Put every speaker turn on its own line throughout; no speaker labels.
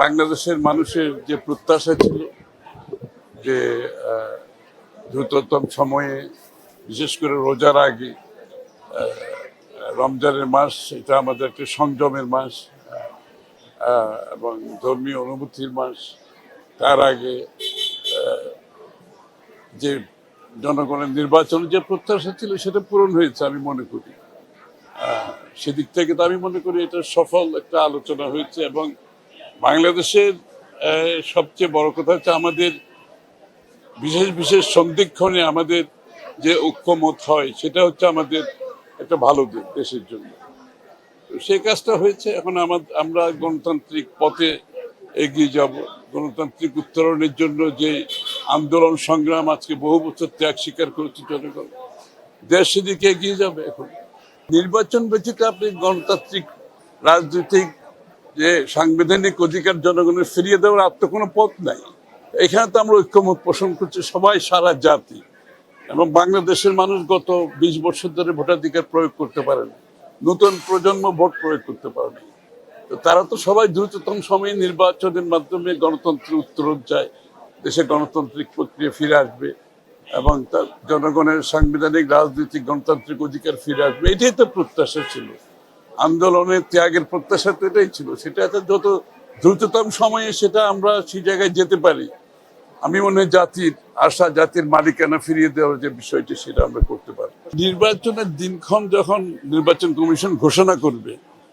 বাংলাদেশের মানুষের যে প্রত্যাশা ছিল যে দ্রুততম সময়ে, বিশেষ করে রোজার আগে রমজানের মাস, এটা আমাদের একটা সংযমের মাস এবং ধর্মীয় অনুভূতির মাস, তার আগে যে জনগণের নির্বাচনের যে প্রত্যাশা ছিল, সেটা পূরণ হয়েছে আমি মনে করি। সেদিক থেকে তো আমি মনে করি এটা সফল একটা আলোচনা হয়েছে এবং বাংলাদেশের সবচেয়ে বড় কথা হচ্ছে আমাদের বিশেষ বিশেষ সন্ধিক্ষণে আমাদের যে ঐক্যমত হয়, সেটা হচ্ছে আমাদের একটা ভালো দিক দেশের জন্য। সেই কাজটা হয়েছে, এখন আমার আমরা গণতান্ত্রিক পথে এগিয়ে যাব। গণতান্ত্রিক উত্তরণের জন্য যে আন্দোলন সংগ্রাম আজকে বহু বছর ত্যাগ স্বীকার করেছে জনগণ, দেশ সেদিকে এগিয়ে যাবে এখন। নির্বাচন ব্যতীত আপনি গণতান্ত্রিক রাজনৈতিক যে সাংবিধানিক অধিকার জনগণের ফিরিয়ে দেওয়ার আর তো কোনো পথ নাই। এখানে তো আমরা ঐক্যমত পোষণ করছি সবাই, সারা জাতি। এবং বাংলাদেশের মানুষ গত বিশ বছর ধরে ভোটাধিকার প্রয়োগ করতে পারে না। নতুন প্রজন্ম ভোট প্রয়োগ করতে পারে না। তো তারা তো সবাই দ্রুততম সময়ে নির্বাচনের মাধ্যমে গণতন্ত্রের উত্তরণ চায়, দেশে গণতান্ত্রিক প্রক্রিয়া ফিরে আসবে এবং তার জনগণের সাংবিধানিক, রাজনৈতিক, গণতান্ত্রিক অধিকার ফিরে আসবে। এটাই তো প্রত্যাশা ছিল। আন্দোলনের ত্যাগের প্রত্যাশা তো এটাই ছিল। সেটা তো যত দ্রুততম সময়ে সেটা আমরা সেই জায়গায় যেতে পারি। আমি মনে হয় জাতির আশা, জাতির মালিকানা ফিরিয়ে দেওয়ার যে বিষয়টি সেটা আমরা করতে পারি। নির্বাচনের দিনক্ষণ যখন নির্বাচন কমিশন ঘোষণা করবে,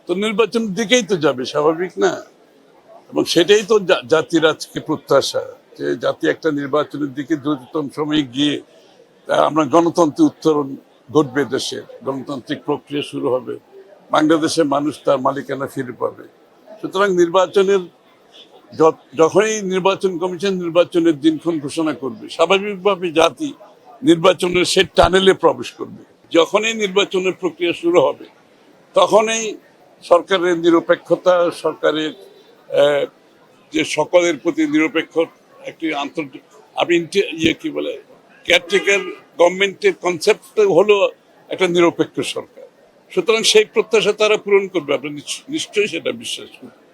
তো নির্বাচনের দিকেই তো যাবে, স্বাভাবিক না? এবং সেটাই তো জাতির আজকে প্রত্যাশা যে জাতি একটা নির্বাচনের দিকে দ্রুততম সময়ে গিয়ে আমরা গণতন্ত্রের উত্তরণ ঘটবে দেশের। গণতান্ত্রিক প্রক্রিয়া শুরু হবে। বাংলাদেশের মানুষ তার মালিকানা ফিরে পাবে। সুতরাং নির্বাচনের যখনই নির্বাচন কমিশন নির্বাচনের দিনক্ষণ ঘোষণা করবে, স্বাভাবিকভাবে জাতি নির্বাচনের সে টানেলে প্রবেশ করবে। যখনই নির্বাচনের প্রক্রিয়া শুরু হবে, তখনই সরকারের নিরপেক্ষতা, সরকারের যে সকলের প্রতি নিরপেক্ষ একটি আন্তর্জাতিক ইন্টে- ইয়ে কি বলে কেয়ারটেকার গভর্নমেন্টের কনসেপ্ট হলো একটা নিরপেক্ষ সরকার। সুতরাং সেই প্রত্যাশা তারা পূরণ করবে আপনি নিশ্চ- নিশ্চয়ই সেটা বিশ্বাস করবেন।